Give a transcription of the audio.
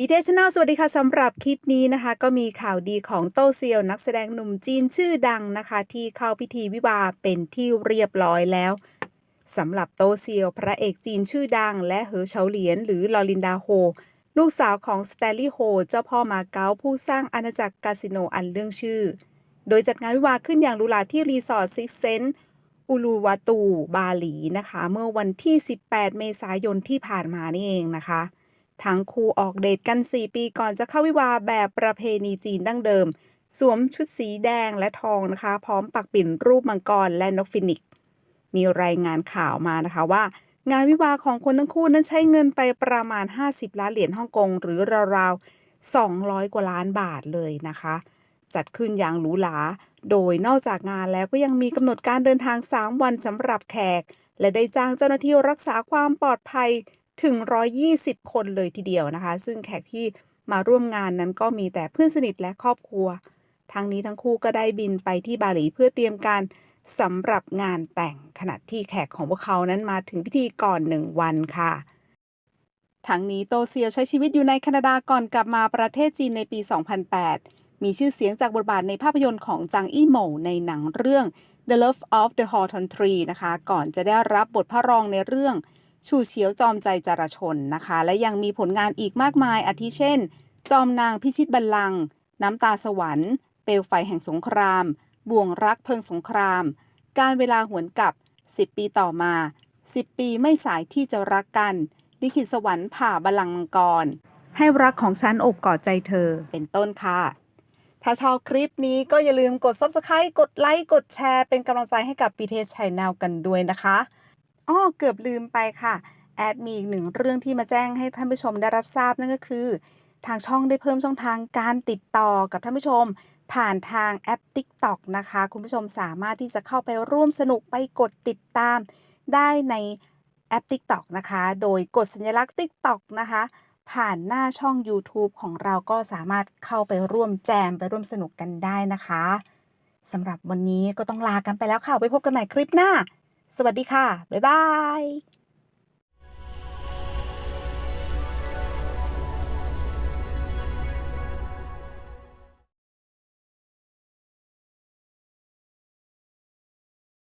บีเทชแนลสวัสดีค่ะสำหรับคลิปนี้นะคะ ก็มีข่าวดีของโตเซียว นักแสดงหนุ่มจีนชื่อดังนะคะ ที่เข้าพิธีวิวาเป็นที่เรียบร้อยแล้วสำหรับโตเซียว พระเอกจีนชื่อดัง และเหอเฉาเหลียน หรือลอรินดาโฮ ลูกสาวของสแตลลี่โฮ เจ้าพ่อมาเก๊าผู้สร้างอาณาจักรคาสิโนอันเรื่องชื่อ โดยจัดงานวิวาขึ้นอย่างหรูหราที่รีสอร์ทซิกเซนอูลูวาตู บาหลีนะคะ เมื่อวันที่ 18 เมษายนที่ผ่านมานี่เองนะคะ ทั้งคู่ออกเดทกัน 4 ปีก่อนจะเข้าวิวาแบบประเพณีจีนดั้งเดิม สวมชุดสีแดงและทองนะคะ พร้อมปักปิ่นรูปมังกรและนกฟินิก มีรายงานข่าวมานะคะว่า งานวิวาของคนทั้งคู่นั้นใช้เงินไปประมาณ 50 ล้านเหรียญฮ่องกงหรือราวๆ 200 กว่าล้านบาทเลยนะคะ จัดขึ้นอย่างหรูหราโดยนอกจากงานแล้วก็ยังมีกำหนดการเดินทาง 3 วันสำหรับแขก และได้จ้างเจ้าหน้าที่รักษาความปลอดภัย ถึง 120 คนเลยทีเดียวนะคะ ซึ่งแขกที่มาร่วมงานนั้นก็มีแต่เพื่อนสนิทและครอบครัว ทั้งนี้ทั้งคู่ก็ได้บินไปที่บาหลีเพื่อเตรียมการสำหรับงานแต่งขณะที่แขกของพวกเขานั้นมาถึงพิธีก่อนหนึ่งวันค่ะ ทั้งนี้โตเซียวใช้ชีวิตอยู่ในแคนาดาก่อนกลับมาประเทศจีนในปี 2008 มีชื่อเสียงจากบทบาทในภาพยนตร์ของจางอี้หม่ในหนังเรื่อง The Love of the Hawthorne Tree นะคะ ก่อนจะได้รับบทพระรองในเรื่อง ชูเฉียวจอมใจจราชนนะคะ และยังมีผลงานอีกมากมายอาทิเช่น จอมนางพิชิตบัลลังก์น้ำตาสวรรค์ เปลวไฟแห่งสงคราม บ่วงรักเพลิงสงคราม การเวลาหวนกลับ 10 ปีต่อมา 10 ปีไม่สายที่จะรักกัน ลิขิตสวรรค์ผ่าบัลลังก์มังกร ให้รักของฉันอบกอดใจเธอ เป็นต้นค่ะ ถ้าชอบคลิปนี้ก็อย่าลืมกด Subscribe กดไลค์ กดแชร์ เป็นกำลังใจให้กับ p t s Channel กันด้วยนะคะ อ้อเกือบลืมไปค่ะ แอดมีอีกหนึ่งเรื่องที่มาแจ้งให้ท่านผู้ชมได้รับทราบนั่นก็คือ ทางช่องได้เพิ่มช่องทางการติดต่อกับท่านผู้ชม ผ่านทางแอป TikTok นะคะ คุณผู้ชมสามารถที่จะเข้าไปร่วมสนุกไปกดติดตาม ได้ในแอป TikTok นะคะ โดยกดสัญลักษณ์ TikTok นะคะ ผ่านหน้าช่อง YouTube ของเราก็สามารถเข้าไปร่วมแจมไปร่วมสนุกกันได้นะคะสำหรับวันนี้ก็ต้องลากันไปแล้วค่ะไว้พบกันใหม่คลิปหน้า สวัสดีค่ะ บ๊ายบาย